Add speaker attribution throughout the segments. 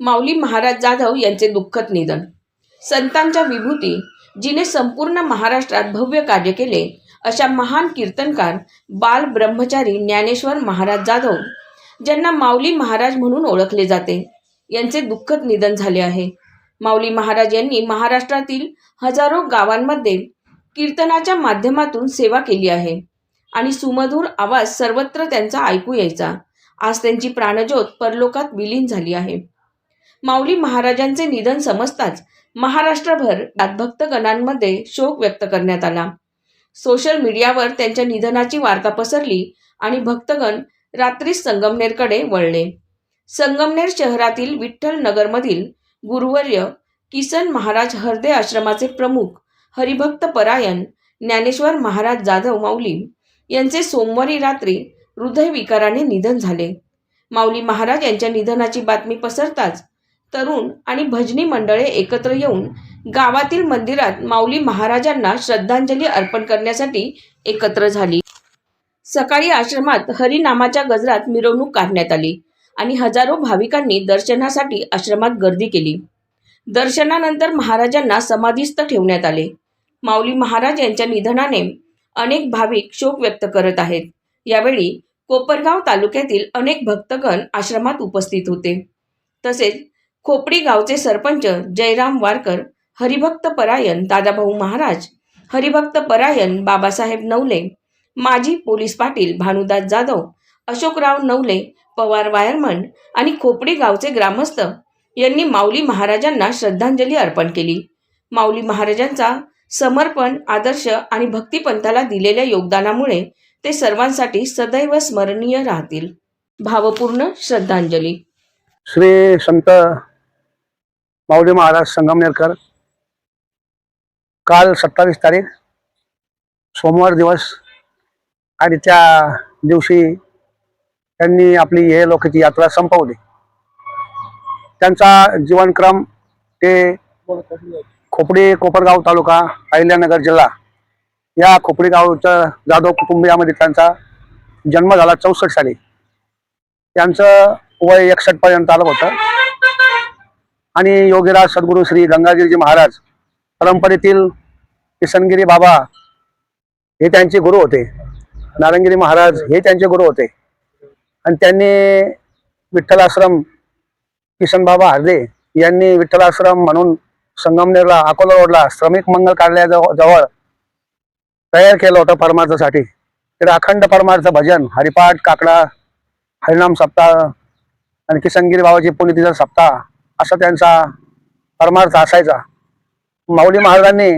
Speaker 1: माऊली महाराज जाधव यांचे दुःखद निधन. संतांच्या विभूती जिने संपूर्ण महाराष्ट्रात भव्य कार्य केले अशा महान कीर्तनकार बाल ब्रह्मचारी ज्ञानेश्वर महाराज जाधव ज्यांना माऊली महाराज म्हणून ओळखले जाते यांचे दुःखद निधन झाले आहे. माऊली महाराज यांनी महाराष्ट्रातील हजारो गावांमध्ये कीर्तनाच्या माध्यमातून सेवा केली आहे आणि सुमधूर आवाज सर्वत्र त्यांचा ऐकू यायचा. आज त्यांची प्राणज्योत परलोकात विलीन झाली आहे. माऊली महाराजांचे निधन समजताच महाराष्ट्रभर भक्तगणांमध्ये शोक व्यक्त करण्यात आला. सोशल मीडियावर त्यांच्या निधनाची वार्ता पसरली आणि भक्तगण रात्रीच संगमनेरकडे वळले. संगमनेर शहरातील विठ्ठल नगरमधील गुरुवर्य किसन महाराज हरदे आश्रमाचे प्रमुख हरिभक्त परायण ज्ञानेश्वर महाराज जाधव माऊली यांचे सोमवारी रात्री हृदयविकाराने निधन झाले. माऊली महाराज यांच्या निधनाची बातमी पसरताच तरुण आणि भजनी मंडळे एकत्र येऊन गावातील मंदिरात माऊली महाराजांना श्रद्धांजली अर्पण करण्यासाठी एकत्र झाली. सकाळी आश्रमात हरिनामाच्या गजरात मिरवणूक काढण्यात आली आणि हजारो भाविकांनी दर्शनासाठी आश्रमात गर्दी केली. दर्शनानंतर महाराजांना समाधीस्थ ठेवण्यात आले. माऊली महाराज यांच्या निधनाने अनेक भाविक शोक व्यक्त करत आहेत. यावेळी कोपरगाव तालुक्यातील अनेक भक्तगण आश्रमात उपस्थित होते. तसेच खोपडी गावचे सरपंच जयराम वारकर हरिभक्त परायण दादाभाऊ महाराज हरिभक्त परायण बाबासाहेब नवले माजी पोलीस पाटील भानुदास जाधव अशोकराव नवले पवार वायरमन आणि खोपडी गावचे ग्रामस्थ यांनी माऊली महाराजांना श्रद्धांजली अर्पण केली. माऊली महाराजांचा समर्पण आदर्श आणि भक्तिपंथाला दिलेल्या योगदानामुळे ते सर्वांसाठी सदैव स्मरणीय राहतील. भावपूर्ण श्रद्धांजली.
Speaker 2: श्री संत माऊली महाराज संगमनेरकर. काल सत्तावीस तारीख सोमवार दिवस आणि त्या दिवशी त्यांनी आपली हे लोकांची यात्रा संपवली. त्यांचा जीवनक्रम ते खोपडी कोपरगाव तालुका अहिल्यानगर जिल्हा या खोपडी गावच्या जाधव कुटुंबियामध्ये त्यांचा जन्म झाला चौसष्ट साली. त्यांचं वय एकसष्ट पर्यंत आलं होतं. आणि योगीराज सद्गुरू श्री गंगागिरीजी महाराज परंपरेतील किसनगिरी बाबा हे त्यांचे गुरु होते. नारंगिरी महाराज हे त्यांचे गुरु होते. आणि त्यांनी विठ्ठल आश्रम किसन बाबा हरदे यांनी विठ्ठल आश्रम म्हणून संगमनेरला अकोला रोडला श्रमिक मंगल कार्यालयाजवळ जवळ तयार केलं होतं परमार्थासाठी. तिकडे अखंड परमार्थ भजन हरिपाठ काकडा हरिनाम सप्ताह आणि किसनगिरी बाबाची पुण्यतिथी सप्ताह असा त्यांचा परमार्थ असायचा. माऊली महाराजांनी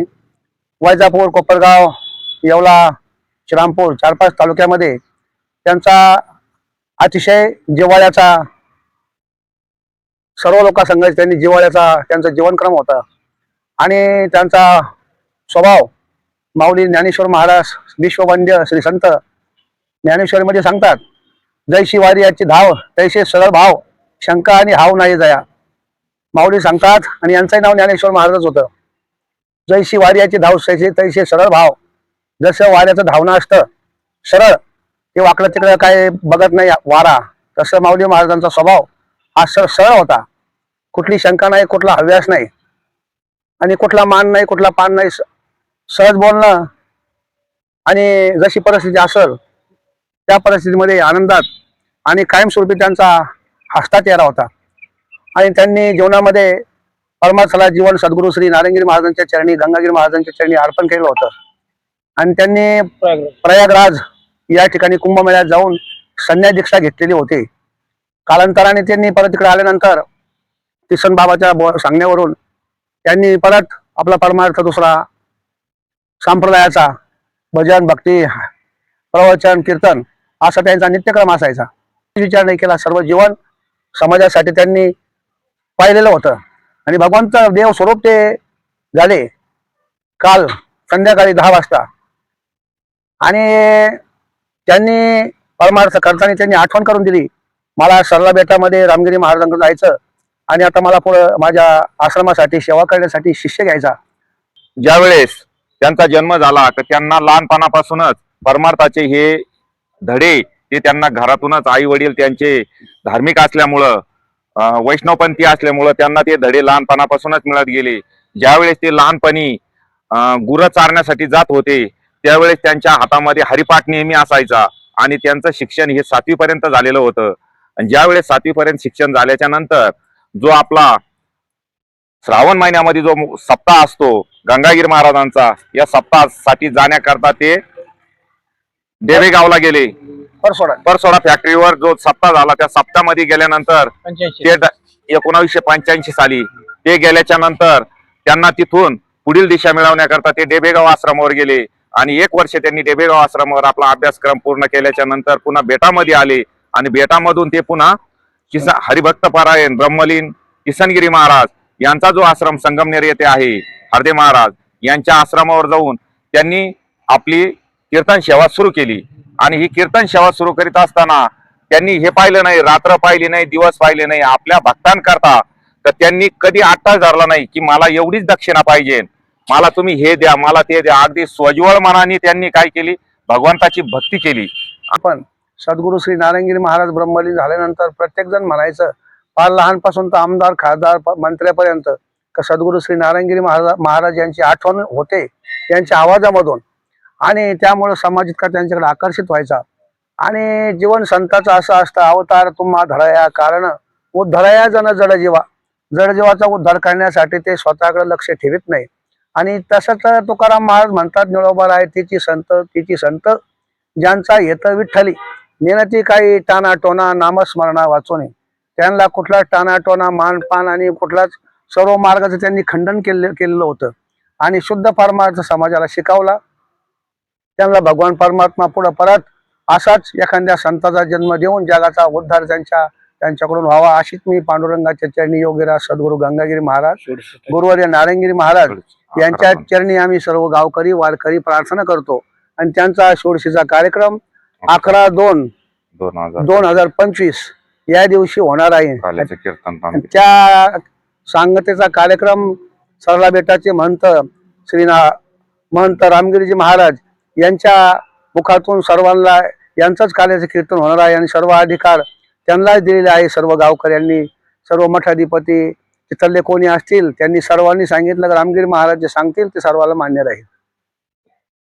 Speaker 2: वैजापूर कोपरगाव येवला श्रीरामपूर चार पाच तालुक्यामध्ये त्यांचा अतिशय जिव्हाळ्याचा सर्व लोकांसंघ त्यांनी जिवाळ्याचा त्यांचा जीवनक्रम होता. आणि त्यांचा स्वभाव माऊली ज्ञानेश्वर महाराज विश्ववंद्य श्री संत ज्ञानेश्वरीमध्ये सांगतात जैशी वारी याची धाव तैसे सरळ भाव शंका आणि हाव नाही जया. माऊली सांगतात आणि यांचंही नाव ज्ञानेश्वर महाराजच होतं. जैशी वार्याची धाव तैसे तैसे सरळ भाव. जसं वाऱ्याचं धावणं असतं सरळ. ते वाकडं तिकडं काय बघत नाही वारा. तसं माऊली महाराजांचा स्वभाव हा सर सरळ होता. कुठली शंका नाही कुठला हव्यास नाही. आणि कुठला मान नाही कुठला पान नाही सहज बोलणं. आणि जशी परिस्थिती असेल त्या परिस्थितीमध्ये आनंदात आणि कायमस्वरूपी त्यांचा हस्ता चेहरा होता. आणि त्यांनी जीवनामध्ये परमार्थाला जीवन सद्गुरू श्री नारायणगिरी महाराजांच्या चरणी गंगागिरी महाराजांच्या चरणी अर्पण केलं होतं. आणि त्यांनी प्रयागराज. या ठिकाणी कुंभमेळ्यात जाऊन संन्यास दीक्षा घेतलेली होती. कालांतराने त्यांनी परत तिकडे आल्यानंतर किसन बाबाच्या सांगण्यावरून त्यांनी परत आपला परमार्थ दुसरा संप्रदायाचा भजन भक्ती प्रवचन कीर्तन असा त्यांचा नित्यक्रम असायचा. विचार नाही केला. सर्व जीवन समाजासाठी त्यांनी पाहिलेलं होतं. आणि भगवंत देव स्वरूप ते झाले. काल संध्याकाळी दहा वाजता. आणि त्यांनी परमार्थ करताना त्यांनी आठवण करून दिली. मला सरला बेटामध्ये रामगिरी महाराजांकडे जायचं आणि आता मला पुढं माझ्या आश्रमासाठी सेवा करण्यासाठी शिष्य घ्यायचा.
Speaker 3: ज्यावेळेस त्यांचा जन्म झाला तर त्यांना लहानपणापासूनच परमार्थाचे हे धडे ते त्यांना घरातूनच आई वडील त्यांचे धार्मिक असल्यामुळं वैष्णवपंथी असल्यामुळं त्यांना ते धडे लहानपणापासूनच मिळत गेले. ज्यावेळेस ते लहानपणी गुरं चारण्यासाठी जात होते त्यावेळेस त्यांच्या हातामध्ये हरिपाठ नेहमी असायचा आणि त्यांचं शिक्षण हे सातवीपर्यंत झालेलं होतं. आणि ज्यावेळेस सातवीपर्यंत शिक्षण झाल्याच्यानंतर जो आपला श्रावण महिन्यामध्ये जो सप्ताह असतो गंगागीर महाराजांचा या सप्ताहासाठी जाण्याकरता ते देवेगावला गेले.
Speaker 2: परसोडा.
Speaker 3: परसोडा फॅक्टरीवर जो सप्ताह झाला त्या सप्ताहामध्ये गेल्यानंतर ते एकोणावीसशे पंच्याऐंशी साली ते गेल्याच्यानंतर त्यांना तिथून पुढील दिशा मिळवण्याकरता ते डेबेगाव आश्रमावर गेले. आणि एक वर्ष त्यांनी डेबेगाव आश्रमावर आपला अभ्यासक्रम पूर्ण केल्याच्यानंतर पुन्हा बेटामध्ये आले. आणि बेटामधून ते पुन्हा किसा हरिभक्त पारायण ब्रह्मलीन किसनगिरी महाराज यांचा जो आश्रम संगमनेर येथे आहे हरदे महाराज यांच्या आश्रमावर जाऊन त्यांनी आपली कीर्तन सेवा सुरू केली. आणि ही कीर्तन सेवा सुरू करीत असताना त्यांनी हे पाहिलं नाही रात्र पाहिली नाही दिवस पाहिले नाही आपल्या भक्तांकरता तर त्यांनी कधी आट्टा धरला नाही की मला एवढीच दक्षिणा पाहिजे. मला तुम्ही हे द्या मला ते द्या. अगदी स्वज्वळ मनाने त्यांनी काय केली? भगवंताची भक्ती केली.
Speaker 2: आपण सद्गुरू श्री नारायणगिरी महाराज ब्रह्मली झाल्यानंतर प्रत्येक जण म्हणायचं फार लहानपासून तर आमदार खासदार मंत्र्यापर्यंत सद्गुरु सद्गुरू श्री नारायणगिरी महाराज महाराज यांची आठवण होते यांच्या आवाजामधून. आणि त्यामुळं समाज इतका त्यांच्याकडे आकर्षित व्हायचा. आणि जीवन संताचं असं असतं अवतार तुम्हा धराया कारण उद्धराया जण जडजीवा जडजीवाचा उद्धार करण्यासाठी ते स्वतःकडे लक्ष ठेवीत नाही. आणि तसंच तुकाराम महाराज म्हणतात निळोबा आहे तिची संत तिची संत. ज्यांचा येत विठ्ठली. नेनती काही टाना टोना नामस्मरणा वाचून त्यांना कुठलाच टाना टोना मानपान आणि कुठलाच सर्व मार्गाचं त्यांनी खंडन केले केलेलं होतं. आणि शुद्ध परमार्थ समाजाला शिकवला. त्यांना भगवान परमात्मा पुढं परत असाच एखाद्या संताचा जन्म देऊन जगाचा उद्धार त्यांच्या त्यांच्याकडून व्हावा अशीच मी पांडुरंगाच्या चरणी योगीराज सद्गुरू गंगागिरी महाराज गुरुवर्य नारायणगिरी महाराज यांच्या चरणी आम्ही सर्व गावकरी वारकरी प्रार्थना करतो. आणि त्यांचा षोडशीचा कार्यक्रम अकरा दोन
Speaker 3: दोन हजार
Speaker 2: पंचवीस या दिवशी होणार आहे. त्या सांगतेचा कार्यक्रम सरला बेटाचे महंत श्री महंत रामगिरीजी महाराज यांच्या मुखातून सर्वांना यांचंच कार्याचं कीर्तन होणार आहे आणि सर्व अधिकार त्यांनाच दिलेले आहे. सर्व गावकऱ्यांनी सर्व मठाधिपती तिथले कोणी असतील त्यांनी सर्वांनी सांगितलं की रामगिरी महाराज जे सांगतील ते सर्वांना मान्य राहील.